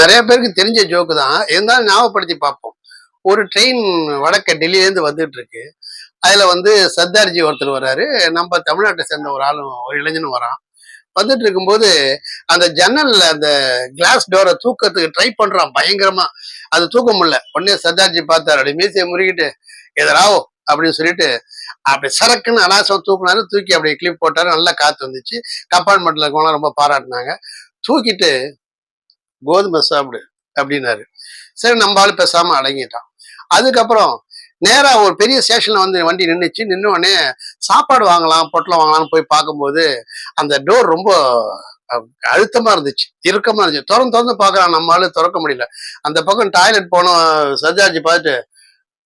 நிறைய பேருக்கு தெரிஞ்ச ஜோக்கு தான். இருந்தாலும் ஞாபகப்படுத்தி பார்ப்போம். ஒரு ட்ரெயின் வடக்க டெல்லியிலேருந்து வந்துட்டு இருக்கு அதுல வந்து சர்தார்ஜி ஒருத்தர் வர்றாரு. நம்ம தமிழ்நாட்டை சேர்ந்த ஒரு ஆளும் ஒரு இளைஞனும் வரான். வந்துட்டு இருக்கும்போது அந்த ஜன்னல்ல அந்த கிளாஸ் டோரை தூக்கத்துக்கு ட்ரை பண்றான். பயங்கரமா. அது தூக்க முடியல. உடனே சர்தார்ஜி பார்த்தாரு. அப்படி மீசையை முறுக்கிட்டு எதராவோ அப்படின்னு சொல்லிட்டு அப்படி சரக்குன்னு அலாசம் தூக்குனாரு. தூக்கி அப்படியே கிளிப் போட்டாரு. நல்லா காத்து வந்துச்சு. கம்பார்ட்மெண்ட்ல இருக்கவங்களாம் ரொம்ப பாராட்டினாங்க. தூக்கிட்டு கோதுமை சாப்பிடு அப்படின்னாரு. சரி நம்ம ஆள் பேசாம அடங்கிட்டான். அதுக்கப்புறம் நேரா ஒரு பெரிய ஸ்டேஷன்ல வந்து வண்டி நின்றுச்சு நின்று உடனே சாப்பாடு வாங்கலாம் பொட்டலம் வாங்கலாம்னு போய் பார்க்கும்போது அந்த டோர் ரொம்ப அழுத்தமாக அழுத்தமா இருந்துச்சு. இறுக்கமா இருந்துச்சு. திறந்து திறந்து பார்க்கலாம் நம்மளால திறக்க முடியல. அந்த பக்கம் டாய்லெட் போனோம் சர்ஜாஜி பார்த்துட்டு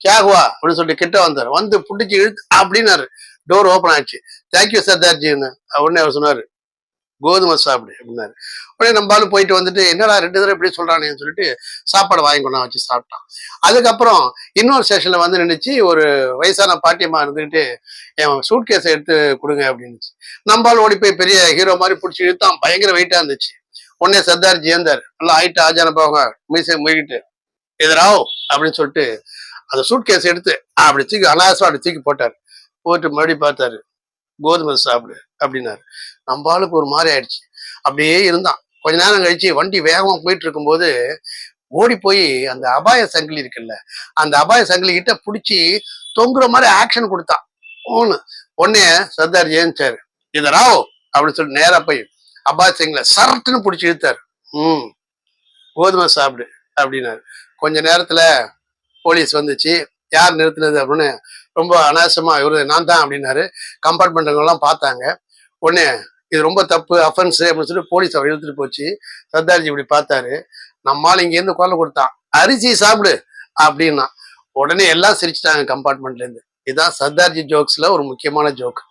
கேகுவா அப்படின்னு சொல்லிட்டு கிட்ட வந்தார். வந்து பிடிச்சி இழுத்து அப்படின்னாரு. டோர் ஓப்பன் ஆயிடுச்சு. தேங்க்யூ சர்தார்ஜின்னு உடனே அவர் சொன்னாரு. கோதுமை சாப்பிடு அப்படின்னாரு. உடனே நம்மளாலும் போயிட்டு வந்துட்டு என்னடா ரெண்டு தடவை இப்படி சொல்றானேன்னு சொல்லிட்டு சாப்பாடு வாங்கி கொண்டா வச்சு சாப்பிட்டான். அதுக்கப்புறம் இன்னொரு ஸ்டேஷன்ல வந்து நின்றுச்சு ஒரு வயசான பாட்டியம்மா இருந்துக்கிட்டு என் சூட் கேஸை எடுத்து கொடுங்க அப்படின்னு நம்ம ஓடி போய் பெரிய ஹீரோ மாதிரி பிடிச்சி இழுத்தான். பயங்கர வெயிட்டா இருந்துச்சு. உடனே சர்தார்ஜி ஏந்தார் நல்லா ஆயிட்டு ஆஜான போவாங்க மீசை முழுகிட்டு எதிராவோ அப்படின்னு சொல்லிட்டு அந்த சூட் கேஸ் எடுத்து அப்படி தூக்கி அனாசம் அப்படி தூக்கி போட்டார். போட்டு மறுபடியும் பார்த்தாரு. கோதுமை சாப்பிடு அப்படின்னாரு. நம்ம ஆளுக்கு ஒரு மாதிரி ஆயிடுச்சு. அப்படியே இருந்தான். கொஞ்ச நேரம் கழிச்சு வண்டி வேகமாக போயிட்டு இருக்கும்போது ஓடி போய் அந்த அபாய சங்கிலி இருக்குல்ல அந்த அபாய சங்கிலி கிட்ட பிடிச்சி தொங்குற மாதிரி ஆக்ஷன் கொடுத்தான். ஒன்று உடனே சர்தார் ஜெயிச்சாரு. இத ராவோ அப்படின்னு சொல்லி நேராக போய் அபாய சங்கில சரட்டுன்னு பிடிச்சி இழுத்தாரு. ம் கோதுமை சாப்பிடு அப்படின்னாரு. கொஞ்ச நேரத்தில் போலீஸ் வந்துச்சு. யார் நிறுத்தினது அப்படின்னு ரொம்ப அனாவசியமா இவரு நான் தான் அப்படின்னாரு. கம்பார்ட்மெண்ட்டுங்கெல்லாம் பார்த்தாங்க. உடனே இது ரொம்ப தப்பு அஃபென்ஸ் அப்படின்னு சொல்லி போலீஸ் அவர் இழுத்துட்டு போச்சு. சர்தார்ஜி இப்படி பார்த்தாரு. நம்மால் இங்கேருந்து குரல் கொடுத்தான். அரிசி சாப்பிடு அப்படின்னா உடனே எல்லாம் சிரிச்சிட்டாங்க கம்பார்ட்மெண்ட்ல இருந்து. இதுதான் சர்தார்ஜி ஜோக்ஸ்ல ஒரு முக்கியமான ஜோக்